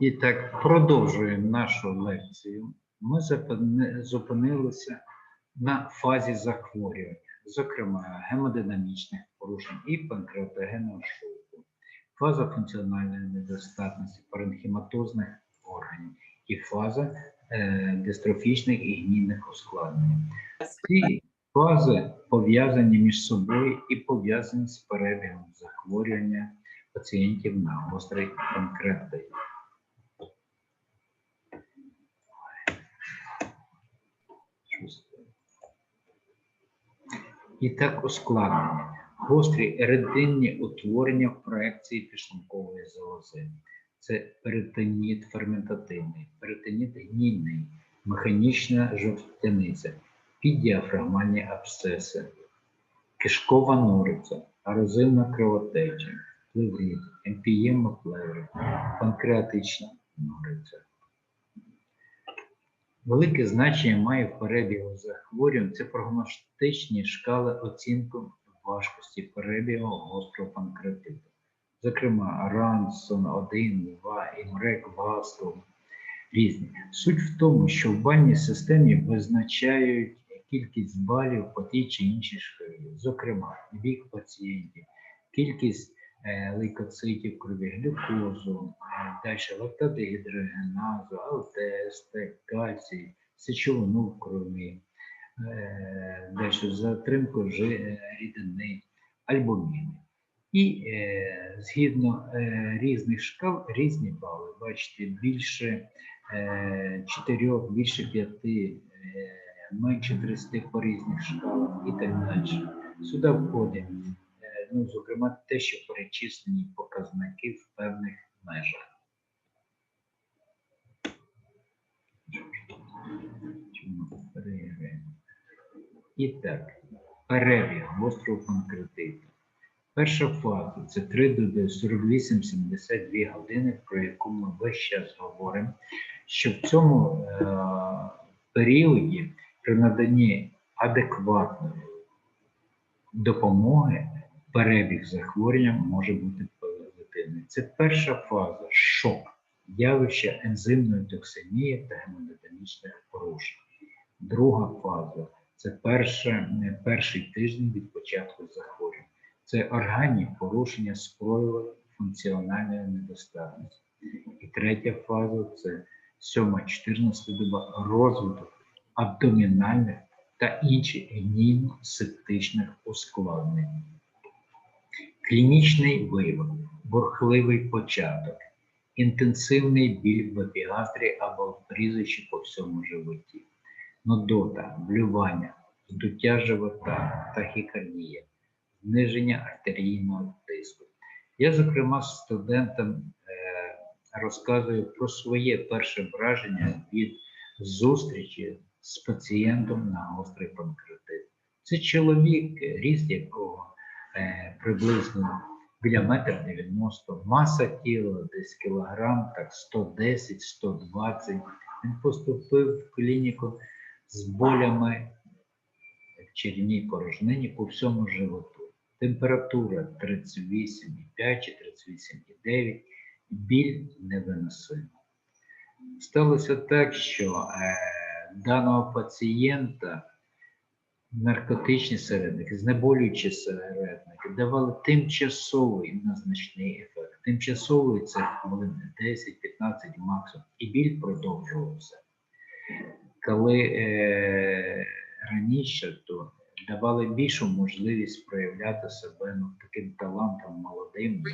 І так, продовжуємо нашу лекцію. Ми зупинилися на фазі захворювання, зокрема гемодинамічних порушень і панкреатогенного шоку, фаза функціональної недостатності паренхіматозних органів і фаза е, дистрофічних і гнійних ускладнень. Ці фази пов'язані між собою і пов'язані з перебігом захворювання пацієнтів на гострий панкреатит. І так ускладнення. Гострі еритинні утворення в проекції підшлункової залози. Це перитоніт ферментативний, перитоніт гнійний, механічна жовтяниця, піддіафрагмальні абсцеси, кишкова нориця, арозивна кровотеча, плеврит, емпієма плеври, панкреатична нориця. Велике значення має в перебігу захворювань це прогностичні шкали оцінки важкості перебігу гострого панкреатиту. Зокрема, Рансон 1, 2, ІМРЕК, ВАСТО різні. Суть в тому, що в бальній системі визначають кількість балів по тій чи іншій шкалі. Зокрема, вік пацієнтів, кількість лейкоцитів в крові, глюкозу, е, далі лактатогідрогеназу, АЛТСТ, кальцій, сечовину в крові, е, далі затримку е, рідини, альбуміни. І е, згідно е, різних шкал різні бали. Бачите, більше е, 4, більше 5, е, менше 30 по різних шкалах і так далі. Сюди входить, е, ну, зокрема, те, що перечислені показники в певних межах. І так, перебіг гострого панкреатиту. Перша фаза це 3 до 48-72 години, про яку ми весь час говоримо, що в цьому е, періоді при наданні адекватної допомоги перебіг захворювання може бути позитивний. Це перша фаза шок, явище ензимної токсемії та гемодинамічних порушень. Друга фаза це перше, перший тиждень від початку захворювання. Це органні порушення з функціональної недостатності. І третя фаза це 7-14 доба розвиток абдомінальних та інших гнійно-септичних ускладнень. Клінічний виявок, бурхливий початок, інтенсивний біль в епігастрі або в прізвищі по всьому животі, нудота, блювання, здуття живота, тахікардія, зниження артерійного тиску. Я, зокрема, студентам е, розказую про своє перше враження від зустрічі з пацієнтом на гострий панкреатит. Це чоловік, ріст якого приблизно біля метр 90, маса тіла десь кілограм, так 110-120. Він поступив в клініку з болями в черній порожнині по всьому животу. Температура 38,5 чи 38,9, біль невиносима. Сталося так, що е, даного пацієнта наркотичні середники, знеболюючі середники давали тимчасовий незначний ефект. Тимчасовий це хвилин 10-15 максимум, і біль продовжувався. Коли е, раніше, то давали більшу можливість проявляти себе ну, таким талантом молодим,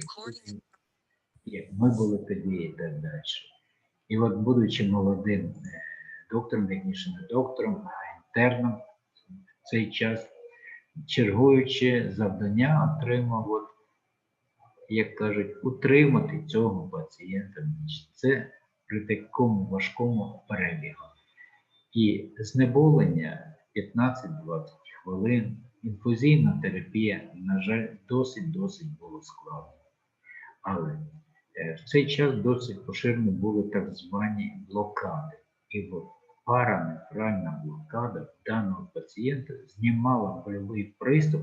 як ми були тоді і так далі. І от, будучи молодим е, доктором, вірніше не доктором, а інтерном цей час, чергуючи завдання, отримав, от, як кажуть, утримати цього пацієнта. Це при такому важкому перебігу. І знеболення 15-20 хвилин, інфузійна терапія, на жаль, досить-досить було складно. Але е, в цей час досить поширені були так звані блокади. І паранефральна блокада даного пацієнта знімала больовий приступ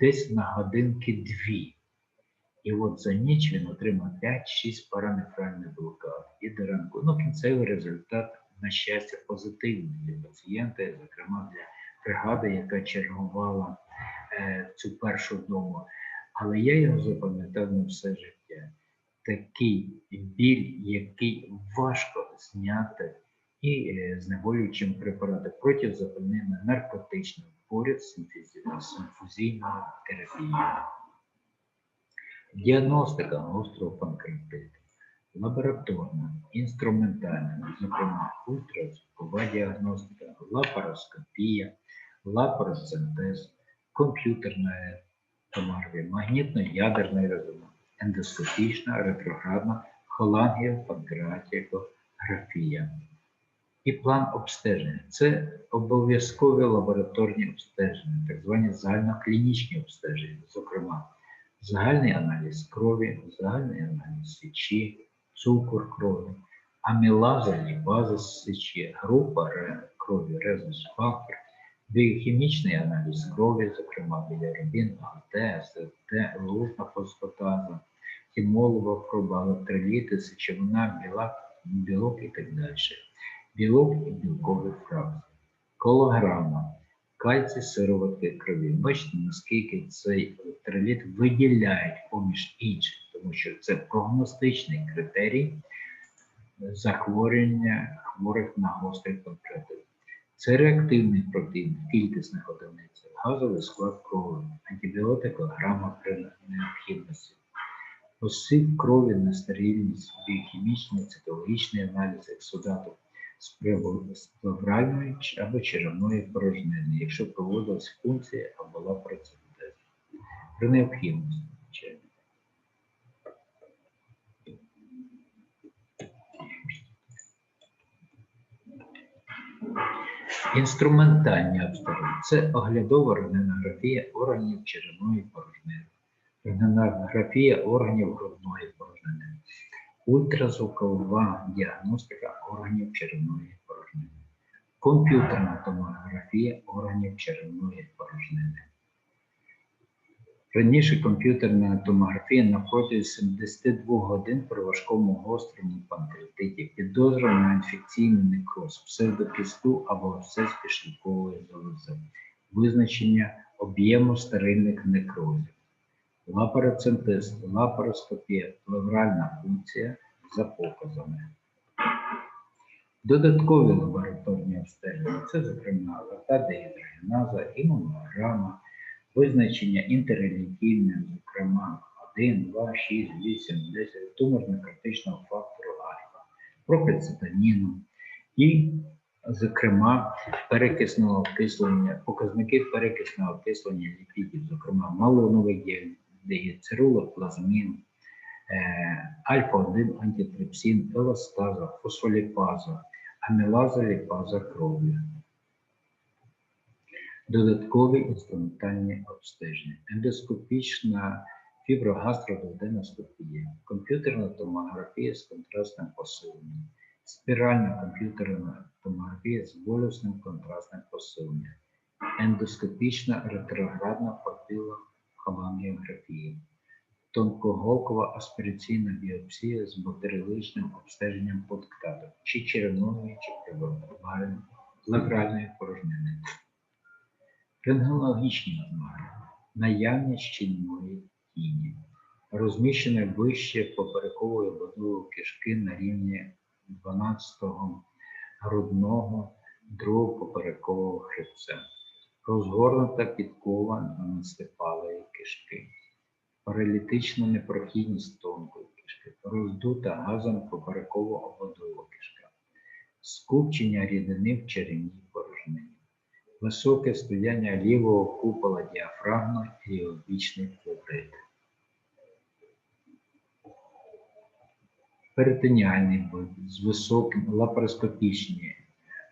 десь на годинки дві. І от за ніч він отримав 5-6 паранефральних блокад і до ранку. Ну, кінцевий результат, на щастя, позитивний для пацієнта, зокрема для бригади, яка чергувала е, цю першу дому. Але я його запам'ятав на все життя. Такий біль, який важко зняти і е, знеболюючим препаратом протизапальними наркотичними поряд з інфузі- інфузійною терапією. Діагностика гострого панкреатиту, лабораторна, інструментальна, зокрема ультразвукова діагностика, лапароскопія, лапароцентез, комп'ютерна томографія, магнітно-ядерний резонанс, ендоскопічна, ретроградна, холангіопанкреатикографія. І план обстеження це обов'язкові лабораторні обстеження, так звані загальноклінічні обстеження, зокрема загальний аналіз крові, загальний аналіз сечі, цукор крові, амілаза, ліпаза з сечі, група крові, резус-фактор, біохімічний аналіз крові, зокрема білірубін, АГТ, СФТ, лужна фосфатаза, хімолова проба, електроліти, сечовина, білок і так далі. Білок і білкові фракції, колограма, кальцій сироватки крові. Бачите, наскільки цей електроліт виділяють поміж інших, тому що це прогностичний критерій захворювання хворих на гострий панкреатит. Це реактивний протеїн кількісних одиницях, газовий склад крові, антибіотикограма при необхідності. Посив крові на стерильність, біохімічний, цитологічний аналіз ексудату з плевральної або черевної порожнини, якщо проводилась функція або була процедура. При необхідності. звичайно. Інструментальні обстеження це оглядова рентгенографія органів черевної порожнини, рентгенографія органів грудної порожнини, ультразвукова діагностика органів черевної порожнини, комп'ютерна томографія органів черевної порожнини. Раніше комп'ютерна томографія на протязі 72 годин при важкому гострому панкреатиті підозра на інфекційний некроз, псевдокісту або абсцес підшлункової залози, визначення об'єму стерильних некрозів, лапароцентез, лапароскопія, плевральна функція за показами. Додаткові лабораторні обстеження це, зокрема, лактадегідрогеназа, імунограма, визначення інтеррелігійне, зокрема 1, 2, 6, 8, 10 туморно-критичного фактору альфа, пропецитаніну і, зокрема, перекисного окислення, показники перекисного окислення ліпідів, зокрема малоновий дієцерул, плазмін, е, альфа-1 антитрипсин, еластаза, фосфоліпаза, амілаза, ліпаза крові. Додаткові інструментальні обстеження, ендоскопічна фіброгастрододеноскопія, комп'ютерна томографія з контрастним посиленням, спіральна комп'ютерна томографія з болісним контрастним посиленням, ендоскопічна ретроградна папілохолангіографія, тонкоголкова аспіраційна біопсія з бактеріологічним обстеженням подктаток, чи черевної, чи плевральної порожнини. Рентгенологічні ознаки, наявність щільної тіні, розміщене вище поперекової будови кишки на рівні 12-го грудного, другого поперекового хребця, розгорнута підкова настипалої кишки, паралітична непрохідність тонкої кишки, роздута газом поперекового ободова кишка, скупчення рідини в черевній порожнині високе стояння лівого купола діафрагми і обічний плеврит. Перитоніальний випад з високим лапароскопічні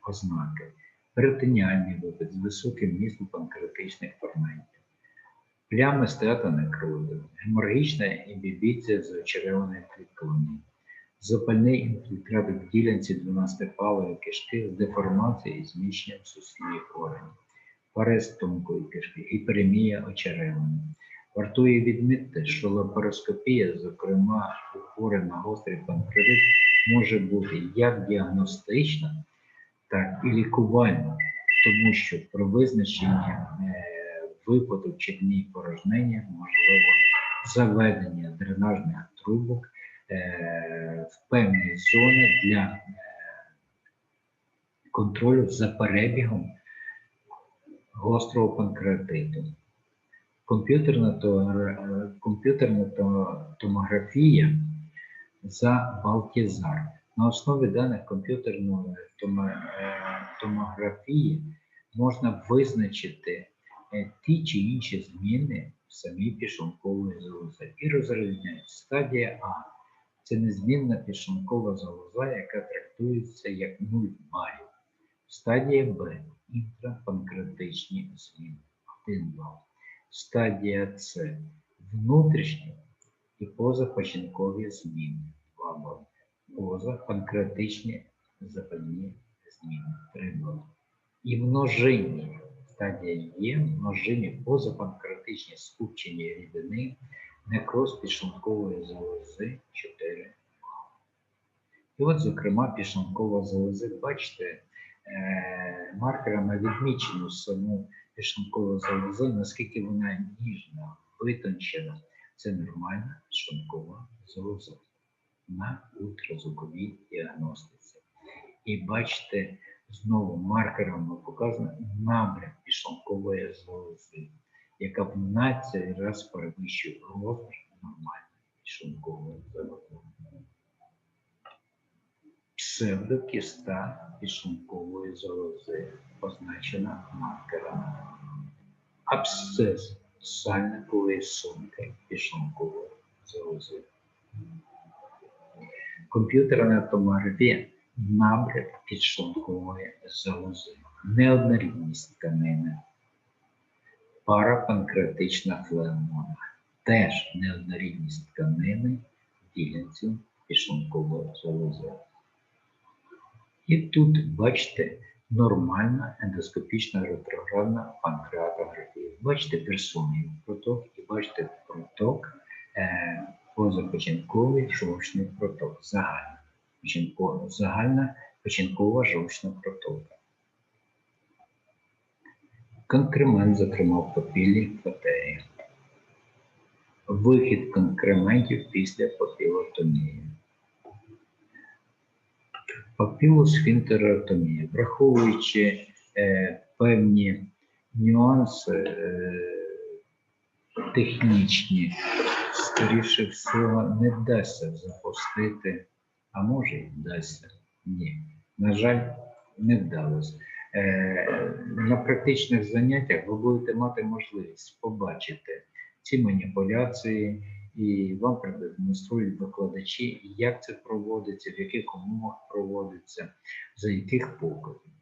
ознаки, перитоніальний випад з високим містом панкреатичних ферментів, плями стеатонекрозу, геморгічна імбібіція з очереваної клітковини, запальний інфільтрат в ділянці 12-палої кишки з деформацією і зміщенням суслівих органів, парез тонкої кишки, гіперемія очеревини, Вартує відмітити, що лапароскопія, зокрема у хворих на гострий панкреатит, може бути як діагностична, так і лікувальна, тому що при визначенні е, випаду черній порожнині можливо заведення дренажних трубок е, в певні зони для е, контролю за перебігом гострого панкреатиту. Комп'ютерна, е, комп'ютерна то- томографія за Балтізар. На основі даних комп'ютерної томо- томографії можна визначити ті чи інші зміни в самій пішлункової залози і розрізняють стадія А. Це незмінна пішлункова залоза, яка трактується як 0 балів. Стадія Б інтрапанкреатичні зміни 1 бал. Стадія С внутрішні і позапочинкові зміни 2 бали. Позапанкреатичні запальні зміни 3 бали. І множинні стадія Є множинні позапанкреатичні скупчення рідини, некроз підшлункової залози 4 і от, зокрема, підшлункова залоза, бачите, е, маркерами відмічено саму підшлункову залозу, наскільки вона ніжна, витончена. Це нормальна підшлункова залоза на ультразвуковій діагностиці. І бачите, знову маркерами показано набряк підшлункової залози, в 15 раз перевищує розмір нормальної підшлункової залози псевдокіста підшлункової залози, позначена маркерами. Абсцес сальникової сумки підшлункової залози. Комп'ютерна томографія набряк підшлункової залози. Неоднорідність тканини. Парапанкреатична флеомона. Теж неоднорідність тканини ділянців підшлункової залози. І тут бачите нормальна ендоскопічна ретроградна панкреатографія. Бачите персонний проток і бачите проток е, позапочинковий жовчний проток. Загальна загальна печінкова жовчна протока. Конкремент, зокрема в папілі патерії. Вихід конкрементів після папілотомії. Папілосфінтеротомія, враховуючи е, певні нюанси е, технічні, скоріше всього, не вдасться запустити, а може і вдасться. Ні. На жаль, не вдалося. Е, на практичних заняттях ви будете мати можливість побачити ці маніпуляції, і вам продемонструють викладачі, як це проводиться, в яких умовах проводиться, за яких показів.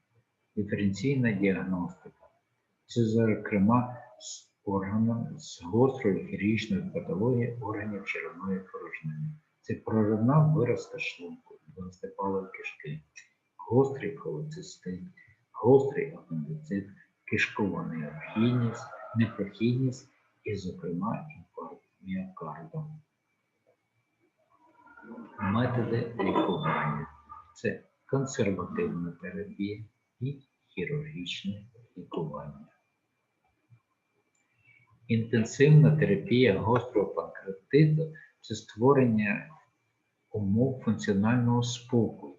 Диференційна діагностика. Це, зокрема, з органом з гострою хірургічною патологією органів черевної порожнини. Це проривна виразка шлунку, дванадцятипалої кишки, гострий холецистит, гострий апендицит, кишкова необхідність, непрохідність і, зокрема, інфаркт міокарду. Методи лікування це консервативна терапія і хірургічне лікування. Інтенсивна терапія гострого панкреатиту це створення умов функціонального спокою,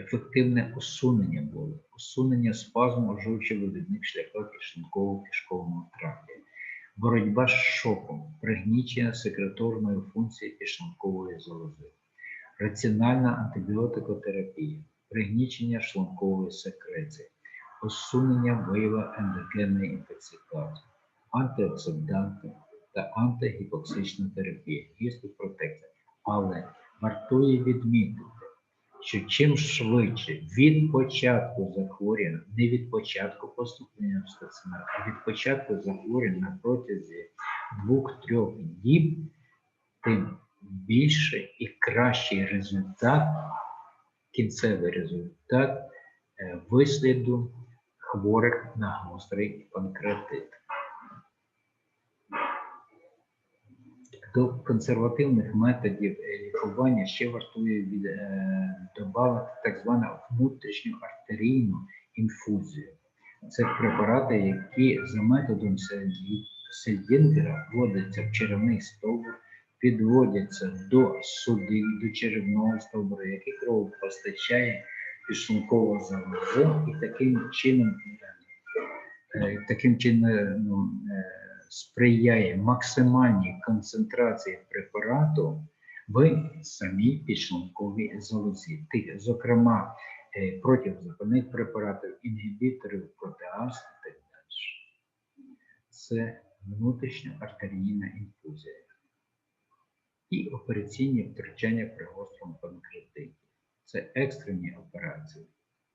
ефективне усунення болю, усунення спазму жовчовивідних шляхах кишенково кишковому тракті, боротьба з шоком, пригнічення секреторної функції кишенкової залози, раціональна антибіотикотерапія, пригнічення шлункової секреції, усунення вияву ендогенної інтоксикації, антиоксиданти та антигіпоксична терапія, гістопротекція. Але вартує відмітити, що чим швидше від початку захворювання, не від початку поступлення в стаціонар, а від початку захворювання на протязі двох-трьох діб, тим більше і кращий результат, кінцевий результат е, висліду хворих на гострий панкреатит. До консервативних методів е, лікування ще вартує від, е, додати так звану внутрішню артерійну інфузію. Це препарати, які за методом Сельді- Сельдінгера вводяться в черевний стовбур, підводяться до суди, до черевного стовбура, який кров постачає підшлункову залозу і таким чином, е, таким чином е, сприяє максимальній концентрації препарату в самій підшлунковій залозі. Тих, зокрема, е, протизапальних препаратів, інгібіторів, протеаз і так далі. Це внутрішньоартерійна інфузія. І операційні втручання при гострому панкреатиті. Це екстрені операції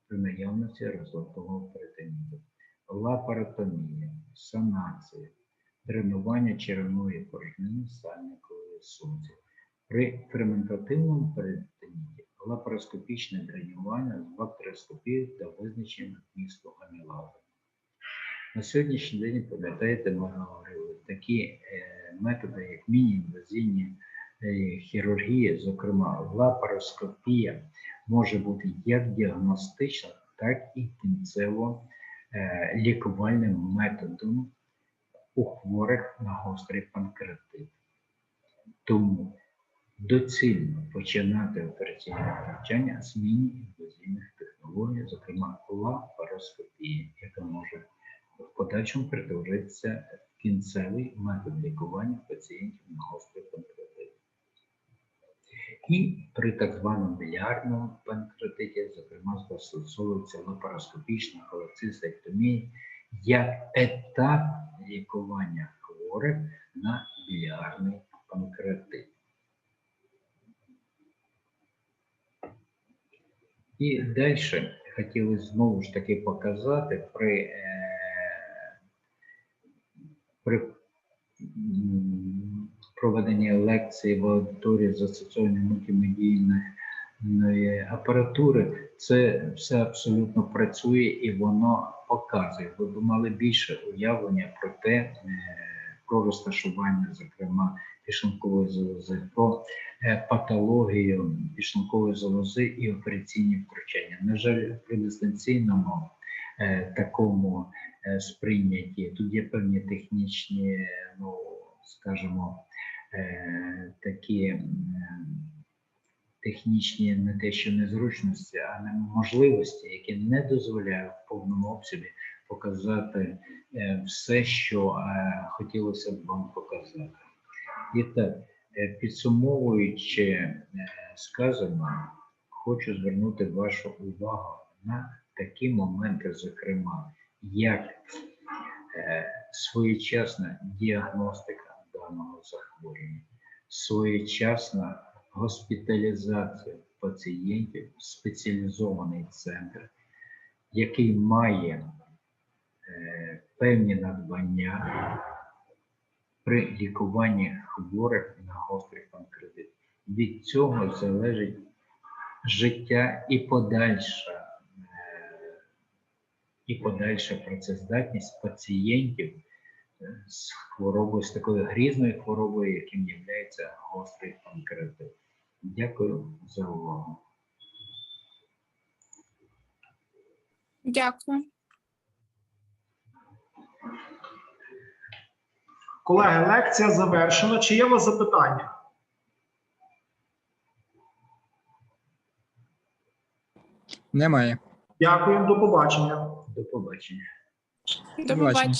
при наявності розладового перитоніту, лапаротомія, санація, дренування черевної порожнини сальникової сумці. При ферментативному перитоніті лапароскопічне дренування з бактеріоскопією та визначенням вмісту амілазу. На сьогоднішній день, пам'ятаєте, ми говорили, такі е, методи, як міні-інвазійні е, хірургії, зокрема лапароскопія, може бути як діагностичним, так і кінцево е, лікувальним методом у хворих на гострий панкреатит. Тому доцільно починати операційне навчання з міні-інвазійних технологій, зокрема лапароскопії, яка може в подальшому перетворитися кінцевий метод лікування пацієнтів на гострий панкреатит. І при так званому білярному панкреатиті, зокрема, застосовується лапароскопічна холецистектомія як етап лікування хворих на білярний панкреатит. І далі хотілося знову ж таки показати при, е, при проведенні лекції в аудиторії застосування мультимедійної апаратури. Це все абсолютно працює і воно показує. Ви б мали більше уявлення про те, е, про розташування, зокрема, пішункової залози, про е, патологію пішункової залози і операційні втручання. На жаль, при дистанційному е, такому сприйнятті тут є певні технічні, ну скажімо, такі технічні не те, що незручності, а неможливості, які не дозволяють в повному обсязі показати е, все, що е, хотілося б вам показати. І так, е, підсумовуючи сказане, хочу звернути вашу увагу на такі моменти, зокрема, як своєчасна діагностика даного захворювання, своєчасна госпіталізація пацієнтів в спеціалізований центр, який має е, певні надбання при лікуванні хворих на гострий панкреатит. Від цього залежить життя і подальша, е, і подальша працездатність пацієнтів з хворобою, з такою грізною хворобою, яким є гострий панкреатит. Дякую за увагу. Дякую. Колеги, лекція завершена. Чи є у вас запитання? Немає. Дякую, до побачення. До побачення. До Побачення.